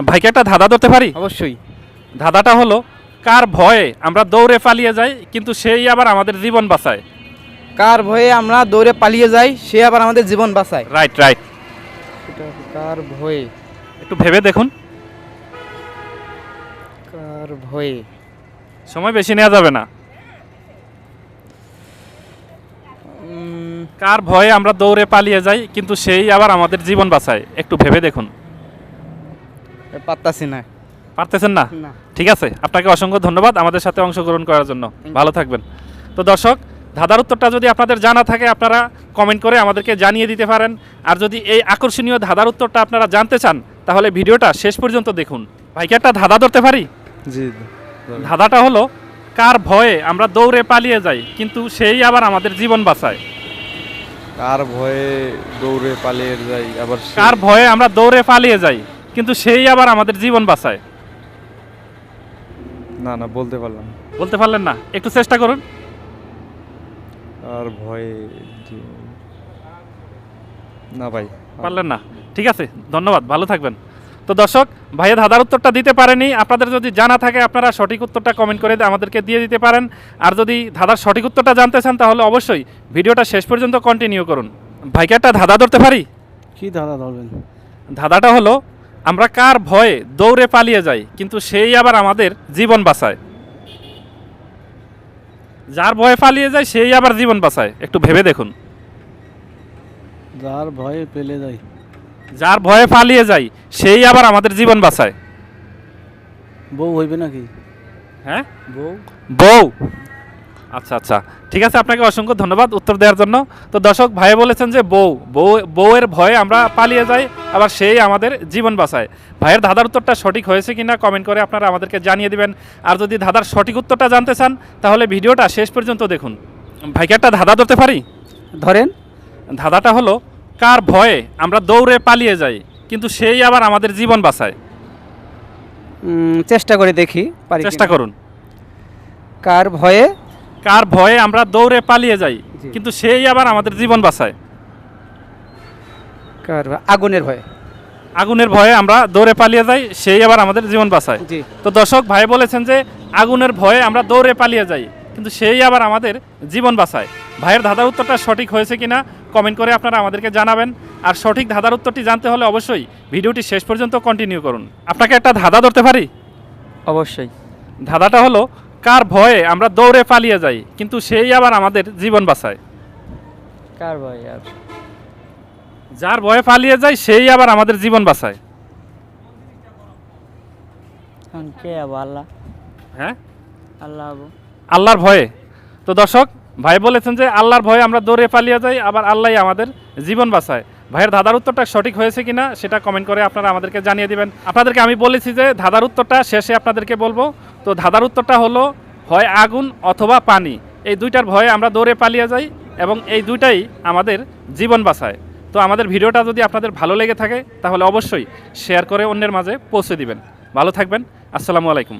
ভাইকে একটা ধাঁধা ধরতে পারি? অবশ্যই। ধাঁধাটা হলো কার ভয়ে আমরা দৌড়ে পালিয়ে যাই কিন্তু সেই আবার আমাদের জীবন বাঁচায়। কার ভয়ে আমরা দৌড়ে পালিয়ে যাই সে আবার আমাদের জীবন বাঁচায়। রাইট রাইট কার ভয়ে? একটু ভেবে দেখুন। কার ভয়ে? সময় বেশি নেওয়া যাবে না। কার ভয়ে আমরা দৌড়ে পালিয়ে যাই কিন্তু সেই আবার আমাদের জীবন বাঁচায়? একটু ভেবে দেখুন। পাত্তাছি না। পারতেছেন না? না। ঠিক আছে আপনাকে অসংখ্য ধন্যবাদ আমাদের সাথে অংশগ্রহণ করার জন্য। ভালো থাকবেন। তো দর্শক ধাঁধার উত্তরটা যদি আপনাদের জানা থাকে আপনারা কমেন্ট করে আমাদেরকে জানিয়ে দিতে পারেন। আর যদি এই আকর্ষণীয় ধাঁধার উত্তরটা আপনারা জানতে চান তাহলে ভিডিওটা শেষ পর্যন্ত দেখুন। ভাইকে একটা ধাঁধা ধরতে পারি? জি। ধাঁধাটা হলো কার ভয়ে আমরা দৌড়ে পালিয়ে যাই কিন্তু সেই আবার আমাদের জীবন বাঁচায়। কার ভয়ে দৌড়ে পালিয়ে যাই আবার কার ভয়ে আমরা দৌড়ে পালিয়ে যাই? কিন্তু সেই আবার আমাদের জীবন বাঁচায়। না না বলতে পারলাম না। বলতে পারলেন না? একটু চেষ্টা করুন। আর ভয় না ভাই পারলেন না? ঠিক আছে ধন্যবাদ ভালো থাকবেন। তো দর্শক ভাইয়া ধাঁধার উত্তরটা দিতে পারেনি। আপনাদের যদি জানা থাকে আপনারা সঠিক উত্তরটা কমেন্ট করে আমাদেরকে দিয়ে দিতে পারেন। আর যদি ধাঁধার সঠিক উত্তরটা জানতে চান তাহলে অবশ্যই ভিডিওটা শেষ পর্যন্ত কন্টিনিউ করুন। ভাইকে একটা ধাঁধা ধরতে পারি? কি দাদা ধরবেন? ধাঁধাটা হলো আমরা কার ভয়ে দৌড়ে পালিয়ে যাই কিন্তু সেই আবার আমাদের জীবন বাঁচায়। যার ভয়ে পালিয়ে যায় সেই আবার জীবন বাঁচায়। একটু ভেবে দেখুন। যার ভয়ে পেলে যাই যার ভয়ে পালিয়ে যায় সেই আবার আমাদের জীবন বাঁচায়। বউ হইবে নাকি? হ্যাঁ? বউ? বউ। আচ্ছা আচ্ছা। ঠিক আছে আপনাকে অসংখ্য ধন্যবাদ উত্তর দেওয়ার জন্য। তো দর্শক ভাই বলেছেন যে বউ বউ বউয়ের ভয়ে আমরা পালিয়ে যাই আবার সেই আমাদের জীবন বাঁচায়। ভাইয়ের ধাঁধার উত্তরটা সঠিক হয়েছে কিনা কমেন্ট করে আপনারা আমাদেরকে জানিয়ে দিবেন। আর যদি ধাঁধার সঠিক উত্তরটা জানতে চান তাহলে ভিডিওটা শেষ পর্যন্ত দেখুন। ভাইকে একটা ধাঁধা ধরতে পারি? ধরেন। ধাঁধাটা হলো কার ভয়ে আমরা দৌড়ে পালিয়ে যাই কিন্তু সেই আবার আমাদের জীবন বাঁচায়। চেষ্টা করে দেখি চেষ্টা করুন। কার ভয়ে কার ভয়ে আমরা দৌড়ে পালিয়ে যাই কিন্তু সেই আবার আমাদের জীবন বাঁচায়। কার আগুনের ভয়ে? আগুনের ভয়ে আমরা দৌড়ে পালিয়ে যাই সেই আবার আমাদের জীবন বাঁচায়। তো দর্শক ভাই বলেছেন যে আগুনের ভয়ে আমরা দৌড়ে পালিয়ে যাই কিন্তু সেই আবার আমাদের জীবন বাঁচায়। ভাইয়ের ধাঁধার উত্তরটা সঠিক হয়েছে কিনা কমেন্ট করে আপনারা আমাদেরকে জানাবেন। আর সঠিক ধাঁধার উত্তরটি জানতে হলে অবশ্যই ভিডিওটি শেষ পর্যন্ত কন্টিনিউ করুন। আপনাকে একটা ধাঁধা ধরতে পারি? অবশ্যই। ধাঁধাটা হলো কার ভয়ে আমরা দৌড়ে পালিয়ে যাই কিন্তু সেই আবার আমাদের জীবন বাঁচায়। কার ভয়ে আর? যার ভয়ে পালিয়ে যায় সেই আবার আমাদের জীবন বাঁচায়। কে আল্লাহ? হ্যাঁ? আল্লাহ আবো। আল্লাহর ভয়ে। তো দর্শক ভাই বলেছেন যে আল্লাহর ভয়ে আমরা দৌড়ে পালিয়ে যাই আবার আল্লাহই আমাদের জীবন বাঁচায়। ভাইয়ের ধাঁধার উত্তরটা সঠিক হয়েছে কিনা সেটা কমেন্ট করে আপনারা আমাদেরকে জানিয়ে দিবেন। আপনাদেরকে আমি বলেছি যে ধাঁধার উত্তরটা শেষে আপনাদেরকে বলব। তো ধাঁধার উত্তরটা হলো হয় আগুন অথবা পানি। এই দুইটার ভয়ে আমরা দৌড়ে পালিয়ে যাই এবং এই দুইটাই আমাদের জীবন বাঁচায়। তো আমাদের ভিডিওটা যদি আপনাদের ভালো লেগে থাকে, তাহলে অবশ্যই শেয়ার করে অন্যের মাঝে পৌঁছে দিবেন। ভালো থাকবেন। আসসালামু আলাইকুম।